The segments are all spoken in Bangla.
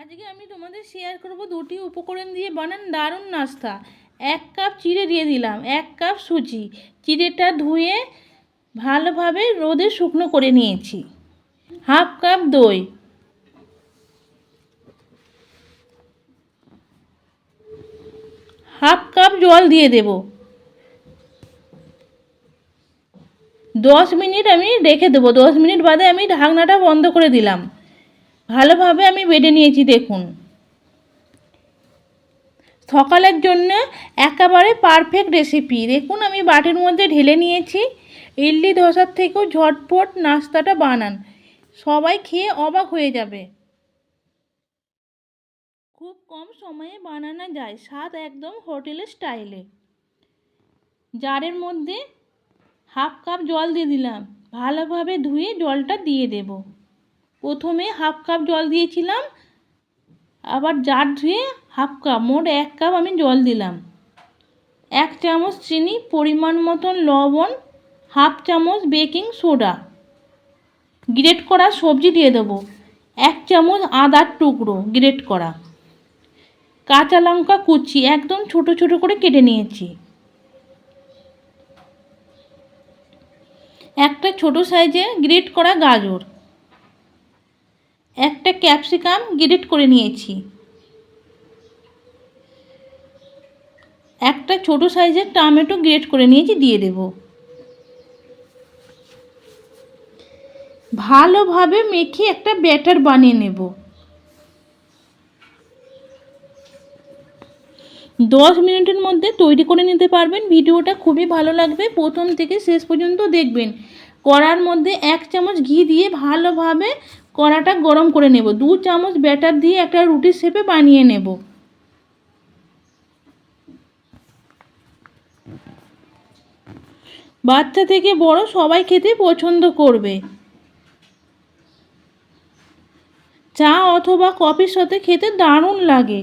আজকে আমি তোমাদের শেয়ার করব দুটি উপকরণ দিয়ে বানান দারুণ নাস্তা। এক কাপ চিড়ে দিয়ে দিলাম, এক কাপ সুজি। চিড়েটা ধুয়ে ভালোভাবে রোদে শুকনো করে নিয়েছি। হাফ কাপ দই। হাফ কাপ জল দিয়ে দেব। দশ মিনিট আমি রেখে দেবো। দশ মিনিট বাদে আমি ঢাকনাটা বন্ধ করে দিলাম। ভালোভাবে আমি বেটে নিয়েছি, দেখুন। সকালের জন্য একেবারে পারফেক্ট রেসিপি দেখুন, আমি বাটির মধ্যে ঢেলে নিয়েছি। ইডলি ধোসার থেকেও ঝটপট নাস্তাটা বানান। সবাই খেয়ে অবাক হয়ে যাবে। খুব কম সময়ে বানানো যায়, স্বাদ একদম হোটেলের স্টাইলে জারের মধ্যে হাফ কাপ জল দিয়ে দিলাম। ভালোভাবে ধুয়ে জলটা দিয়ে দেব। প্রথমে হাফ কাপ জল দিয়েছিলাম, আবার জার ধুয়ে হাফ কাপ, মোট এক কাপ আমি জল দিলাম। এক চামচ চিনি, পরিমাণ মতন লবণ, হাফ চামচ বেকিং সোডা। গ্রেট করা সবজি দিয়ে দেবো। এক চামচ আদার টুকরো, গ্রেট করা। কাঁচা লঙ্কা কুচি, একদম ছোট ছোট করে কেটে নিয়েছি। একটা ছোট সাইজে গ্রেট করা গাজর। একটা ক্যাপসিকাম গ্রেট করে নিয়েছি। একটা ছোট সাইজের টমেটো গ্রেট করে নিয়েছি, দিয়ে দেব। ভালোভাবে মেখে একটা ব্যাটার বানিয়ে নেব। দশ মিনিটের মধ্যে তৈরি করে নিতে পারবেন। ভিডিওটা খুবই ভালো লাগবে। প্রথম থেকে শেষ পর্যন্ত দেখবেন। কড়ার মধ্যে এক চামচ ঘি দিয়ে ভালোভাবে কড়াটা গরম করে নেব। দু চামচ ব্যাটার দিয়ে একটা রুটির শেপে বানিয়ে নেব। বাচ্চা থেকে বড় সবাই খেতে পছন্দ করবে। চা অথবা কফির সাথে খেতে দারুণ লাগে।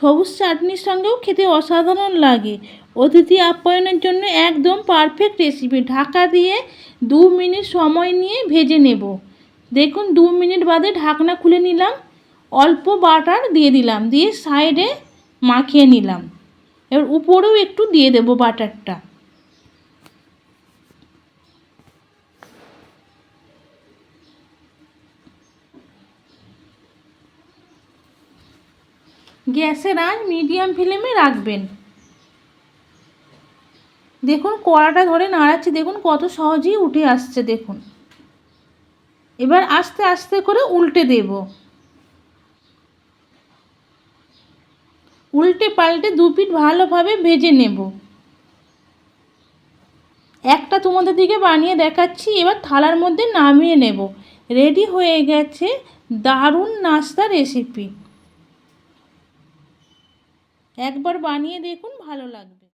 সবুজ চাটনির সঙ্গেও খেতে অসাধারণ লাগে। অতিথি আপ্যায়নের জন্য একদম পারফেক্ট রেসিপি ঢাকা দিয়ে দু মিনিট সময় নিয়ে ভেজে নেব। দেখুন, দু মিনিট বাদে ঢাকনা খুলে নিলাম। অল্প বাটার দিয়ে দিলাম। দিয়ে সাইডে মাখিয়ে নিলাম। এবার উপরেও একটু দিয়ে দেবো বাটারটা। গ্যাসের আঁচ মিডিয়াম ফ্লেমে রাখবেন। দেখুন কড়াটা ধরে নাড়াচ্ছি, দেখুন কত সহজেই উঠে আসছে, দেখুন। এবার আস্তে আস্তে করে উল্টে দেব। উল্টে পাল্টে দু পিঠ ভালোভাবে ভেজে নেব। একটা তোমাদের দিকে বানিয়ে দেখাচ্ছি, এবার থালার মধ্যে নামিয়ে নেব। রেডি হয়ে গেছে দারুণ নাস্তা রেসিপি। একবার বানিয়ে দেখুন ভালো লাগবে।